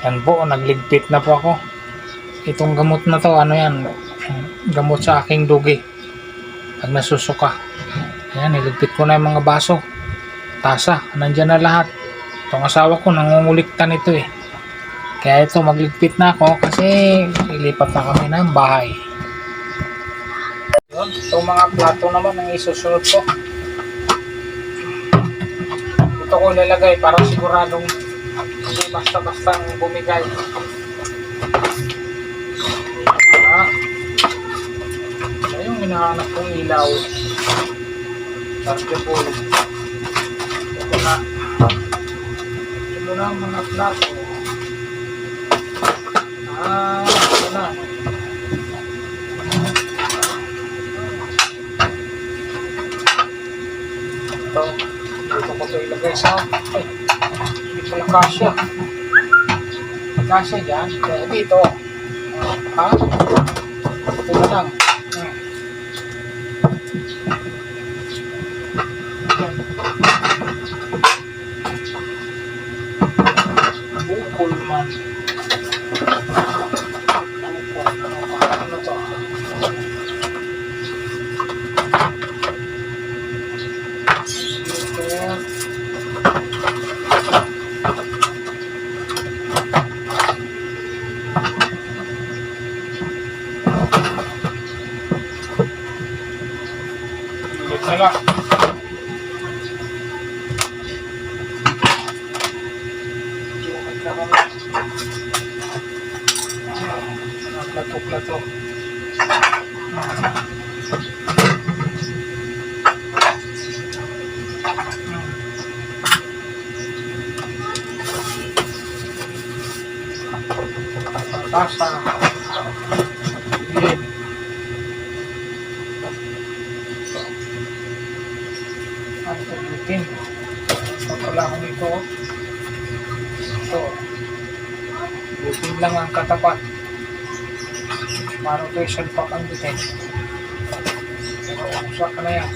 Yan po, nagligpit na po ako. Itong gamot na to, ano yan, gamot sa aking dugi. Pag nasusuka. Ayan, niligpit ko na yung mga baso. Tasa, nandyan na lahat. Itong asawa ko, nangunguliktan ito eh. Kaya ito, magligpit na ako kasi ilipat na kami ng bahay. Yun, itong mga plato naman ang isusunod ko. Ito ko nilagay para siguradong hindi basta-basta ang bumigay. Ah, ito yung hinahanap kong ilaw. Chargeable. Ito na. Ito na mga plato. Ah, ito na. Ito. Dito ko ito ilagay sa... Ay, kasya. Kasya dyan. Kaya dito. Ha? Ito na lang. Plato-plato. Tasa. Yan. ang ulitin. So, wala akong ito. Butin lang ang katapat. Ito isalpak ang butin? Pero usa ka na yan.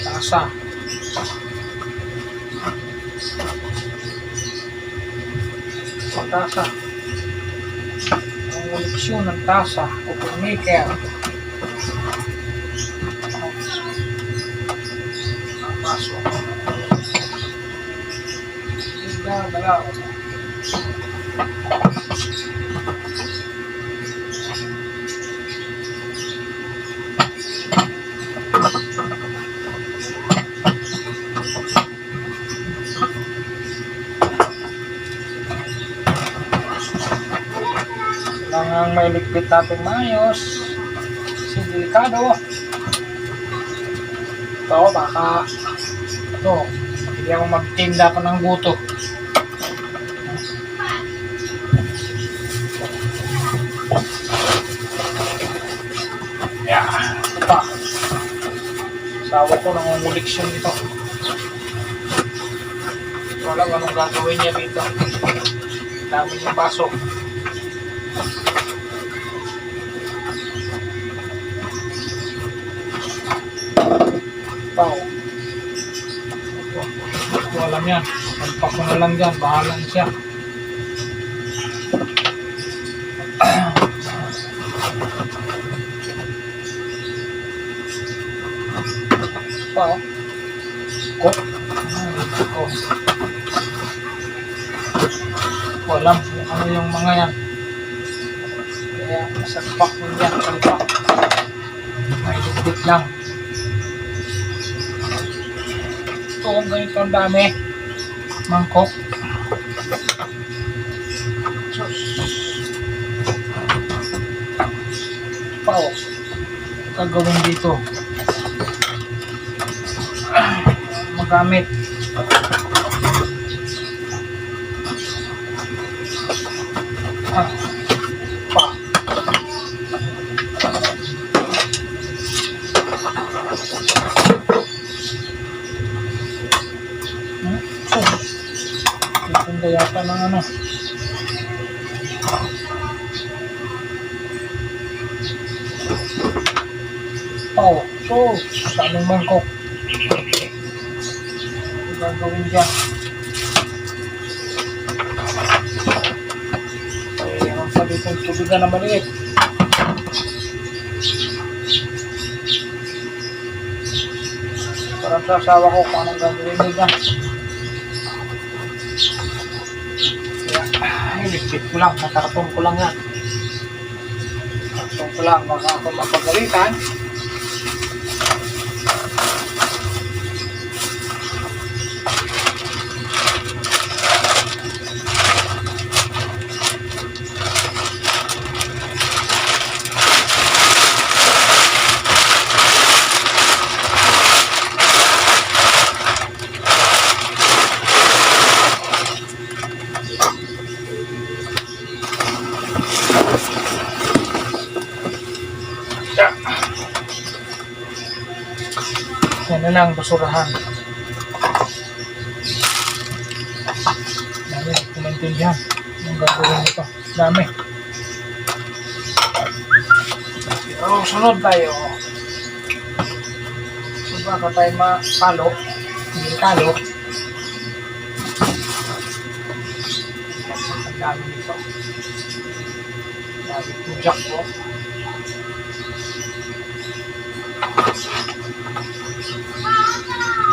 Tasa. Tasa ang koleksyon ng tasa o purmaker. Kailangan may ligpit natin maayos. Kasi delikado. Ito, baka ito, hindi ako magtinda pa ng buto. Sawa ko nangunguliksyon dito. Ito alam anong gagawin niya dito. Dami yung baso. tao. Ito, ito alam yan. Pagpak ko na lang dyan, bahala siya. Tao. Ko. Ah, ko. Ko alam kung ano yung mga yan. Kaya salpak mo yan, salpak. May ligpit lang. Ito kung ganito ang dami. Mangkok. Sus. Pao. Kagawin dito. Magamit. Ah. Pa. Hmm? Ganda yata ng ano. Oh, so, sa aming mangkok. Gagawin dyan. Eh, ang sabi kong tubigan na maliit. Parang sasawa ko kung anong gagawin. Kaya, ay, ligpit ko lang. Nakartong ko lang yan. Kartong ko lang. Baka ako mapagalitan. Na lang, basurahan. Dami, kumaintindihan. Ang gagawin nito. Dami. Pero sunod tayo. So baka tayo mapalo. Hindi talo. Ang dami nito. Dami po jack po. Dami ang gagawin dito. Leksyon yung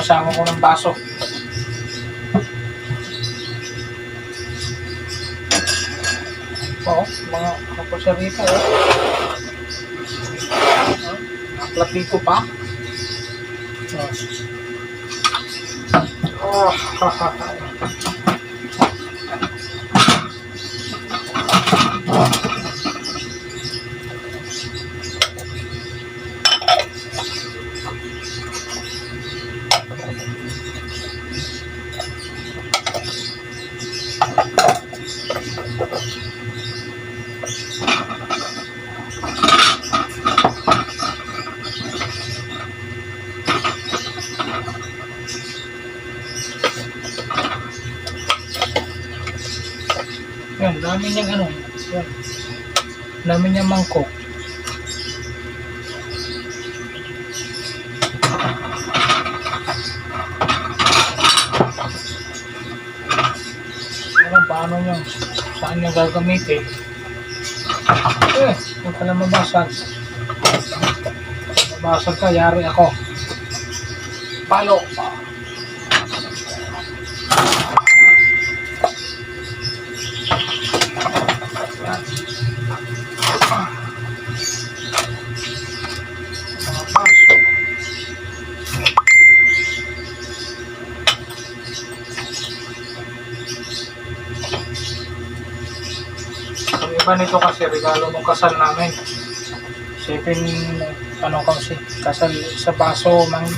asawa ko ng baso. Oo, mga kaposarita eh. Oh, platito pa. Oh. Oh, Yan, dami niyang ano. Dami niyang mangkok. Ano, paano niya? Saan niya gagamitin? Eh, huwag ka na mabasag. Mabasag ka, yari ako. Palo. Yan. Iba nito kasi regalo nung kasal namin. Sipin, ano kasi, kasal sa baso, mang,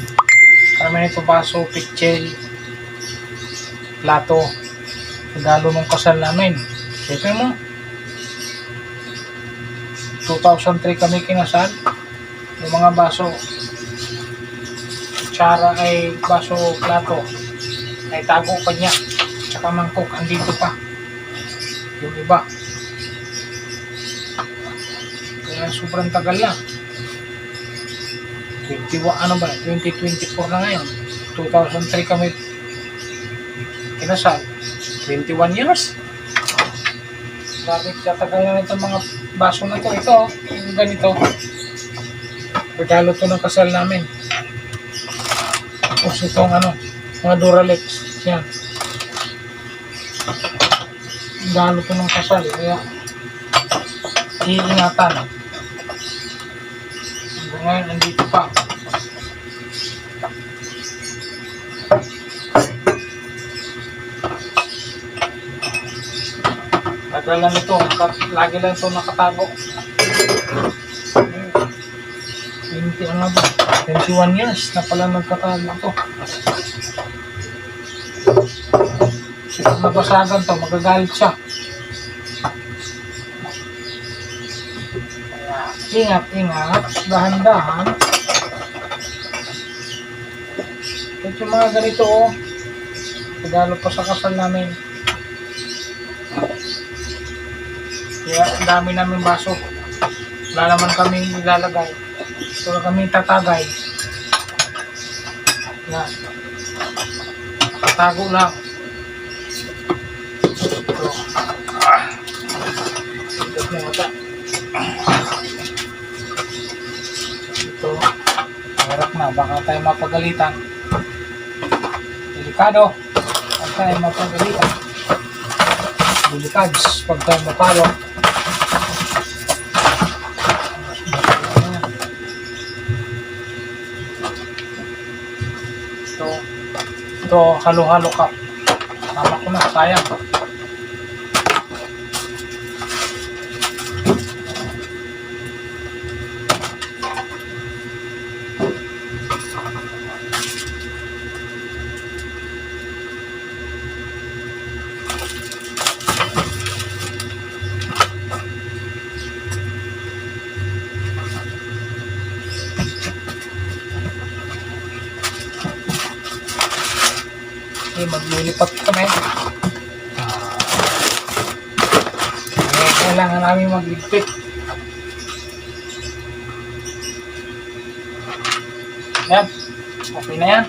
kami nito baso, pitchel, plato. Regalo nung kasal namin. Sipin mo, 2003 kami kinasal. Yung mga baso, kutsara ay baso, plato, ay tago pa niya. Tsaka mangkok, andito pa. Yung iba. Kaya sobrang tagal na. 21, ano ba? 2024 na ngayon. 2003 kami kinasal. 21 years. Bakit katagal na itong mga baso na to? Ito, ganito. Regalo to ng kasal namin. Tapos itong ano, mga Duralex. Yan. Regalo to ng kasal. Kaya, iingatan. Hanggang ngayon, andito pa. Tagal lang ito. Lagi lang ito nakatago. 20 ano ba? 21 years na pala nagkatago ito. Kung nabasagan to, magagalit siya. Kaya, ingat, ingat. Dahan-dahan. Ito yung mga ganito, oh. Regalo pa sa kasal namin. Kaya ang dami namin baso. Wala naman kami ilalagay. Wala kami tatagay. Yan. Nakatago lang. Ito. Ah. Ito na yata. Harap na. Baka tayo mapagalitan. Delikado. Baka tayo mapagalitan. Delikads. Pag tayo mapalo. Ito, ito halo-halo ka. Tama ko na, sayang. Okay, maglilipat kami. Kaya kailangan namin magligpit. Yan. Okay na yan.